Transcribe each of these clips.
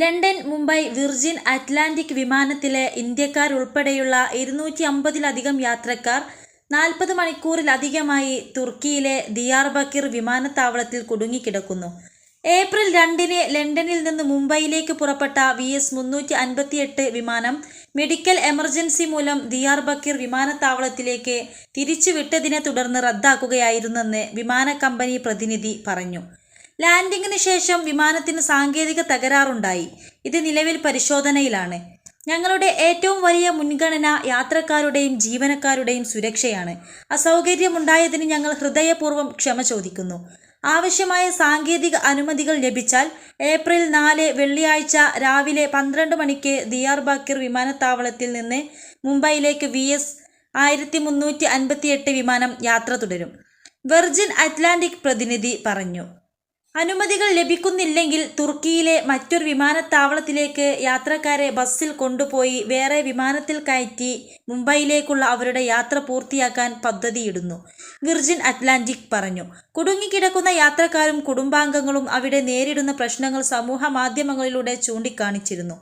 London Mumbai virgin Atlantic വിമാനത്തിലെ ഇന്ത്യക്കാരുൾപ്പെടെയുള്ള ഇരുന്നൂറ്റി അമ്പതിലധികം യാത്രക്കാർ നാൽപ്പത് മണിക്കൂറിലധികമായി തുർക്കിയിലെ ദിയാർബക്കിർ വിമാനത്താവളത്തിൽ കുടുങ്ങിക്കിടക്കുന്നു. ഏപ്രിൽ രണ്ടിന് ലണ്ടനിൽ നിന്ന് മുംബൈയിലേക്ക് പുറപ്പെട്ട വി എസ് മുന്നൂറ്റി അൻപത്തിയെട്ട് വിമാനം മെഡിക്കൽ എമർജൻസി മൂലം ദിയാർബക്കിർ വിമാനത്താവളത്തിലേക്ക് തിരിച്ചുവിട്ടതിനെ തുടർന്ന് റദ്ദാക്കുകയായിരുന്നെന്ന് വിമാന കമ്പനി പ്രതിനിധി പറഞ്ഞു. ലാൻഡിങ്ങിന് ശേഷം വിമാനത്തിന് സാങ്കേതിക തകരാറുണ്ടായി. ഇത് നിലവിൽ പരിശോധനയിലാണ്. ഞങ്ങളുടെ ഏറ്റവും വലിയ മുൻഗണന യാത്രക്കാരുടെയും ജീവനക്കാരുടെയും സുരക്ഷയാണ്. അസൗകര്യമുണ്ടായതിന് ഞങ്ങൾ ഹൃദയപൂർവം ക്ഷമ ചോദിക്കുന്നു. ആവശ്യമായ സാങ്കേതിക അനുമതികൾ ലഭിച്ചാൽ ഏപ്രിൽ നാല് വെള്ളിയാഴ്ച രാവിലെ പന്ത്രണ്ട് മണിക്ക് ദിയാർ ബാക്കിർ വിമാനത്താവളത്തിൽ നിന്ന് മുംബൈയിലേക്ക് വി എസ് ആയിരത്തി മുന്നൂറ്റി അൻപത്തിയെട്ട് വിമാനം യാത്ര തുടരും. വെർജിൻ അറ്റ്ലാന്റിക് പ്രതിനിധി പറഞ്ഞു. അനുമതികൾ ലഭിക്കുന്നില്ലെങ്കിൽ തുർക്കിയിലെ മറ്റൊരു വിമാനത്താവളത്തിലേക്ക് യാത്രക്കാരെ ബസ്സിൽ കൊണ്ടുപോയി വേറെ വിമാനത്തിൽ കയറ്റി മുംബൈയിലേക്കുള്ള അവരുടെ യാത്ര പൂർത്തിയാക്കാൻ പദ്ധതിയിടുന്നു. വിർജിൻ അറ്റ്ലാന്റിക് പറഞ്ഞു. കുടുങ്ങിക്കിടക്കുന്ന യാത്രക്കാരും കുടുംബാംഗങ്ങളും അവിടെ നേരിടുന്ന പ്രശ്നങ്ങൾ സമൂഹ മാധ്യമങ്ങളിലൂടെ ചൂണ്ടിക്കാണിച്ചിരുന്നു.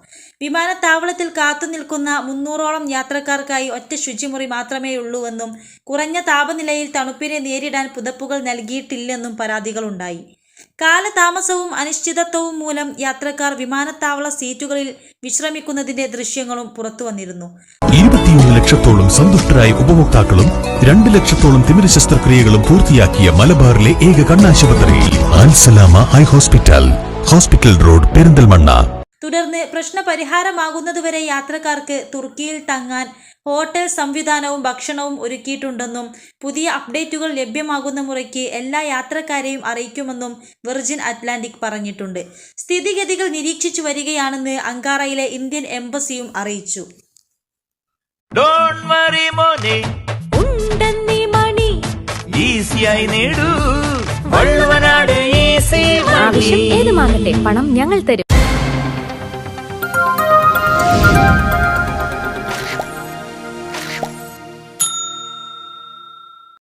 വിമാനത്താവളത്തിൽ കാത്തുനിൽക്കുന്ന മുന്നൂറോളം യാത്രക്കാർക്കായി ഒറ്റ ശുചിമുറി മാത്രമേയുള്ളൂവെന്നും കുറഞ്ഞ താപനിലയിൽ തണുപ്പിനെ നേരിടാൻ പുതപ്പുകൾ നൽകിയിട്ടില്ലെന്നും പരാതികളുണ്ടായി. കാലതാമസവും അനിശ്ചിതത്വവും മൂലം യാത്രക്കാർ വിമാനത്താവള സീറ്റുകളിൽ വിശ്രമിക്കുന്നതിന്റെ ദൃശ്യങ്ങളും പുറത്തുവന്നിരുന്നു ഇരുപത്തിയൊന്ന് ലക്ഷത്തോളം സന്തുഷ്ടരായ ഉപഭോക്താക്കളും രണ്ട് ലക്ഷത്തോളം തിമിര ശസ്ത്രക്രിയകളും പൂർത്തിയാക്കിയ മലബാറിലെ ഏക കണ്ണാശുപത്രിയിൽ Al Salama eye hospital hospital road Perinthalmanna. തുടർന്ന് പ്രശ്നപരിഹാരമാകുന്നതുവരെ യാത്രക്കാർക്ക് തുർക്കിയിൽ തങ്ങാൻ ഹോട്ടൽ സംവിധാനവും ഭക്ഷണവും ഒരുക്കിയിട്ടുണ്ടെന്നും പുതിയ അപ്ഡേറ്റുകൾ ലഭ്യമാകുന്ന മുറയ്ക്ക് എല്ലാ യാത്രക്കാരെയും അറിയിക്കുമെന്നും വെർജിൻ അറ്റ്ലാന്റിക് പറഞ്ഞിട്ടുണ്ട്. സ്ഥിതിഗതികൾ നിരീക്ഷിച്ചു വരികയാണെന്ന് അങ്കാറയിലെ ഇന്ത്യൻ എംബസിയും അറിയിച്ചു. ഡോണ്ട് വറി മോനെ. ഉണ്ടെന്നീ മണി. ഈസിയായി നേടൂ. വള്ളുവനാട് ഈസി ആവശ്യം ഏതുമാകട്ടെ പണം ഞങ്ങൾ തരും.